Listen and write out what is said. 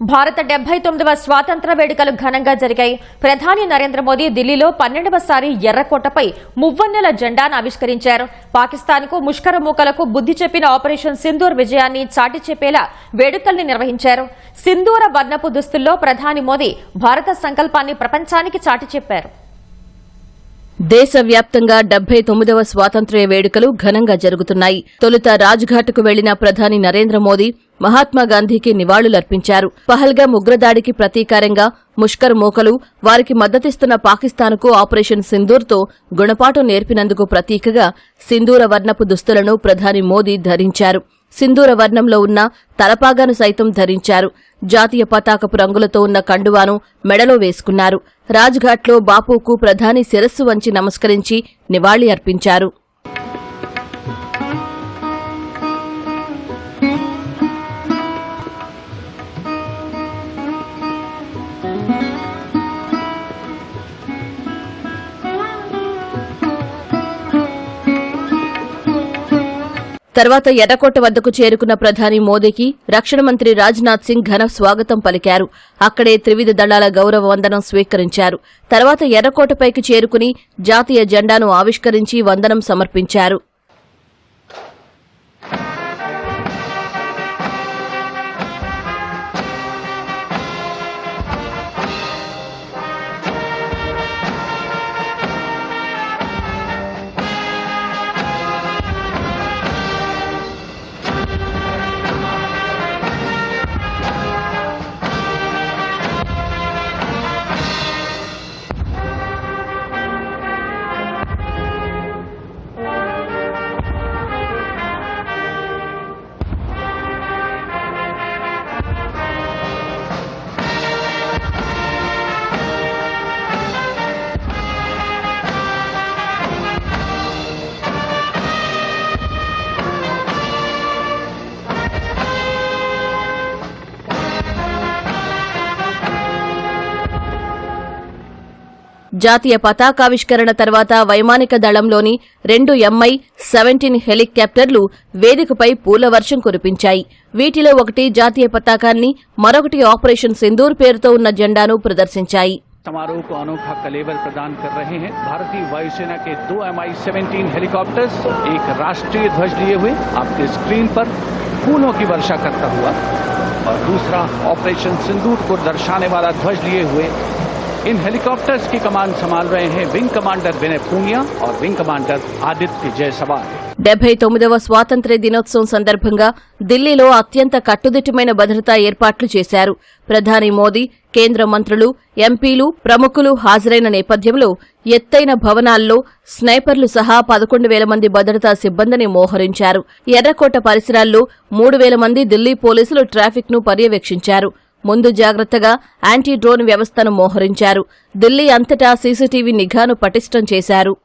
భారత డెబ్బై తొమ్మిదవ స్వాతంత్ర వేడుకలు ఘనంగా జరిగాయి. ప్రధాని నరేంద్ర మోదీ ఢిల్లీలో పన్నెండవసారి ఎర్రకోటపై మువ్వన్నెల జెండాను ఆవిష్కరించారు. పాకిస్తాన్కు ముష్కర మూకలకు బుద్ధి చెప్పిన ఆపరేషన్ సింధూర్ విజయాన్ని చాటి చెప్పేలా వేడుకల్ని నిర్వహించారు. సింధూర వర్ణపు దుస్తుల్లో ప్రధాని మోదీ భారత సంకల్పాన్ని ప్రపంచానికి చాటి చెప్పారు. దేశవ్యాప్తంగా డెబ్బై తొమ్మిదవ స్వాతంత్ర్య వేడుకలు ఘనంగా జరుగుతున్నాయి. తొలుత రాజ్ఘాట్కు వెళ్ళిన ప్రధాని నరేంద్ర మోదీ మహాత్మాగాంధీకి నివాళులర్పించారు. పహల్గా ఉగ్రదాడికి ప్రతీకారంగా ముష్కర్ మోకలు వారికి మద్దతిస్తున్న పాకిస్తాన్కు ఆపరేషన్ సింధూర్తో గుణపాఠం నేర్పినందుకు ప్రతీకగా సింధూర వర్ణపు దుస్తులను ప్రధాని మోదీ ధరించారు. సింధూర వర్ణంలో ఉన్న తలపాగాను సైతం ధరించారు. జాతీయ పతాకపు రంగులతో ఉన్న కండువాను మెడలో వేసుకున్నారు. రాజ్ఘాట్లో బాపుకు ప్రధాని శిరస్సు వంచి నమస్కరించి నివాళి అర్పించారు. తర్వాత ఎర్రకోట వద్దకు చేరుకున్న ప్రధాని మోదీకి రక్షణ మంత్రి రాజ్నాథ్ సింగ్ ఘన స్వాగతం పలికారు. అక్కడే త్రివిధ దళాల గౌరవ వందనం స్వీకరించారు. తర్వాత ఎర్రకోటపైకి చేరుకుని జాతీయ జెండాను ఆవిష్కరించి వందనం సమర్పించారు. జాతీయ పతాకావిష్కరణ తర్వాత వైమానిక దళంలోని రెండు ఎంఐ సెవెంటీన్ హెలికాప్టర్లు వేదికపై పూల వర్షం కురిపించాయి వీటిలో ఒకటి జాతీయ పతాకాన్ని మరొకటి ఆపరేషన్ సింధూర్ పేరుతో ఉన్న జెండాను ప్రదర్శించాయి समारोह को अनोखा कलेवर प्रदान कर रहे हैं भारतीय वायुसेना के दो एम आई सेवेंटीन हेलीकॉप्टर्स एक राष्ट्रीय ध्वज लिए हुए आपके स्क्रीन पर फूलों की वर्षा करता हुआ और दूसरा ऑपरेशन सिंदूर को दर्शाने वाला ध्वज लिए हुए इन हेलीकॉप्टर्स की कमान संभाल रहे हैं विंग कमांडर विनय पूनिया और विंग कमांडर आदित्य जयसवाल డెబ్బై తొమ్మిదవ స్వాతంత్ర్య దినోత్సవం సందర్భంగా ఢిల్లీలో అత్యంత కట్టుదిట్టమైన భద్రతా ఏర్పాట్లు చేశారు ప్రధాని మోదీ కేంద్ర మంత్రులు ఎంపీలు ప్రముఖులు హాజరైన నేపథ్యంలో ఎత్తైన భవనాల్లో స్నైపర్లు సహా పదకొండు వేల మంది భద్రతా సిబ్బందిని మోహరించారు ఎర్రకోట పరిసరాల్లో మూడు వేల మంది ఢిల్లీ పోలీసులు ట్రాఫిక్ ను పర్యవేక్షించారు ముందు జాగ్రత్తగా యాంటీ డ్రోన్ వ్యవస్థను మోహరించారు. ఢిల్లీ అంతటా సీసీటీవీ నిఘాను పటిష్టం చేశారు.